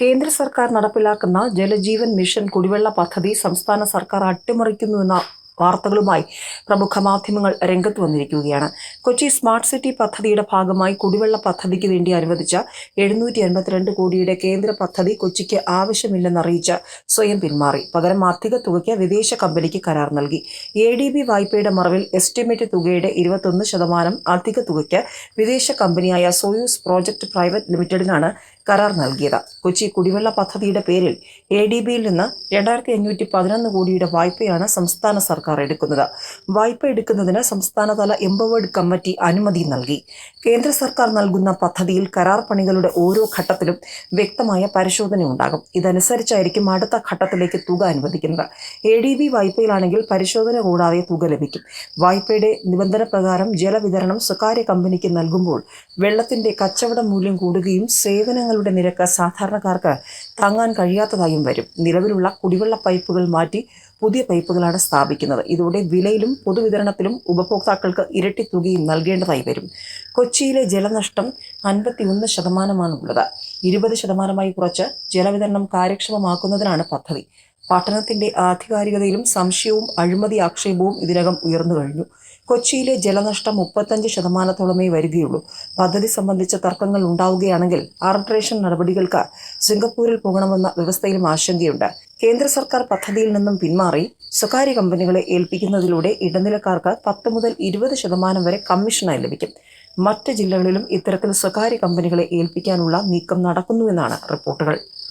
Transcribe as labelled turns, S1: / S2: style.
S1: കേന്ദ്ര സർക്കാർ നടപ്പിലാക്കുന്ന ജലജീവൻ മിഷൻ കുടിവെള്ള പദ്ധതി സംസ്ഥാന സർക്കാർ അട്ടിമറിക്കുന്നുവെന്ന വാർത്തകളുമായി പ്രമുഖ മാധ്യമങ്ങൾ രംഗത്ത് വന്നിരിക്കുകയാണ്. കൊച്ചി സ്മാർട്ട് സിറ്റി പദ്ധതിയുടെ ഭാഗമായി കുടിവെള്ള പദ്ധതിക്ക് വേണ്ടി അനുവദിച്ച എഴുന്നൂറ്റി എൺപത്തിരണ്ട് കോടിയുടെ കേന്ദ്ര പദ്ധതി കൊച്ചിക്ക് ആവശ്യമില്ലെന്നറിയിച്ച് സ്വയം പിന്മാറി. പകരം അധിക തുകയ്ക്ക് വിദേശ കമ്പനിക്ക് കരാർ നൽകി. എ ഡി ബി വായ്പയുടെ മറവിൽ എസ്റ്റിമേറ്റ് തുകയുടെ ഇരുപത്തൊന്ന് ശതമാനം അധിക തുകയ്ക്ക് വിദേശ കമ്പനിയായ സോയൂസ് പ്രോജക്ട് പ്രൈവറ്റ് ലിമിറ്റഡിനാണ് കരാർ നൽകിയത്. കൊച്ചി കുടിവെള്ള പദ്ധതിയുടെ പേരിൽ എ ഡി ബിയിൽ നിന്ന് രണ്ടായിരത്തി അഞ്ഞൂറ്റി പതിനൊന്ന് കോടിയുടെ വായ്പയാണ് സംസ്ഥാന സർക്കാർ എടുക്കുന്നത്. വായ്പ എടുക്കുന്നതിന് സംസ്ഥാനതല എംപവേർഡ് കമ്മിറ്റി അനുമതി നൽകി. കേന്ദ്ര സർക്കാർ നൽകുന്ന പദ്ധതിയിൽ കരാർ പണികളുടെ ഓരോ ഘട്ടത്തിലും വ്യക്തമായ പരിശോധന ഉണ്ടാകും ഇതനുസരിച്ചായിരിക്കും അടുത്ത ഘട്ടത്തിലേക്ക് തുക അനുവദിക്കുന്നത്. എ ഡി ബി വായ്പയിലാണെങ്കിൽ പരിശോധന കൂടാതെ തുക ലഭിക്കും. വായ്പയുടെ നിബന്ധന പ്രകാരം ജലവിതരണം സ്വകാര്യ കമ്പനിക്ക് നൽകുമ്പോൾ വെള്ളത്തിന്റെ കച്ചവട മൂല്യം കൂടുകയും സേവനങ്ങളുടെ നിരക്ക് സാധാരണക്കാർക്ക് താങ്ങാൻ കഴിയാത്തതായും വരും. നിലവിലുള്ള കുടിവെള്ള പൈപ്പുകൾ മാറ്റി പുതിയ പൈപ്പുകളാണ് സ്ഥാപിക്കുന്നത്. ഇതോടെ വിലയിലും പൊതുവിതരണത്തിലും ഉപഭോക്താക്കൾക്ക് ഇരട്ടി തുകയും നൽകേണ്ടതായി വരും. കൊച്ചിയിലെ ജലനഷ്ടം അൻപത്തിയൊന്ന് ശതമാനമാണുള്ളത്. ഇരുപത് ശതമാനമായി കുറച്ച് ജലവിതരണം കാര്യക്ഷമമാക്കുന്നതിനാണ് പദ്ധതി. പട്ടണത്തിന്റെ ആധികാരികതയിലും സംശയവും അഴിമതി ആക്ഷേപവും ഇതിനകം ഉയർന്നു കഴിഞ്ഞു. കൊച്ചിയിലെ ജലനഷ്ടം മുപ്പത്തഞ്ച് ശതമാനത്തോളമേ വരികയുള്ളൂ. പദ്ധതി സംബന്ധിച്ച തർക്കങ്ങൾ ഉണ്ടാവുകയാണെങ്കിൽ ആർബിട്രേഷൻ നടപടികൾക്ക് സിംഗപ്പൂരിൽ പോകണമെന്ന വ്യവസ്ഥയിലും ആശങ്കയുണ്ട്. കേന്ദ്ര സർക്കാർ പദ്ധതിയിൽ നിന്നും പിന്മാറി സ്വകാര്യ കമ്പനികളെ ഏൽപ്പിക്കുന്നതിലൂടെ ഇടനിലക്കാർക്ക് പത്ത് മുതൽ ഇരുപത് ശതമാനം വരെ കമ്മീഷനായി ലഭിക്കും. മറ്റ് ജില്ലകളിലും ഇത്തരത്തിൽ സ്വകാര്യ കമ്പനികളെ ഏൽപ്പിക്കാനുള്ള നീക്കം നടക്കുന്നുവെന്നാണ് റിപ്പോർട്ടുകൾ.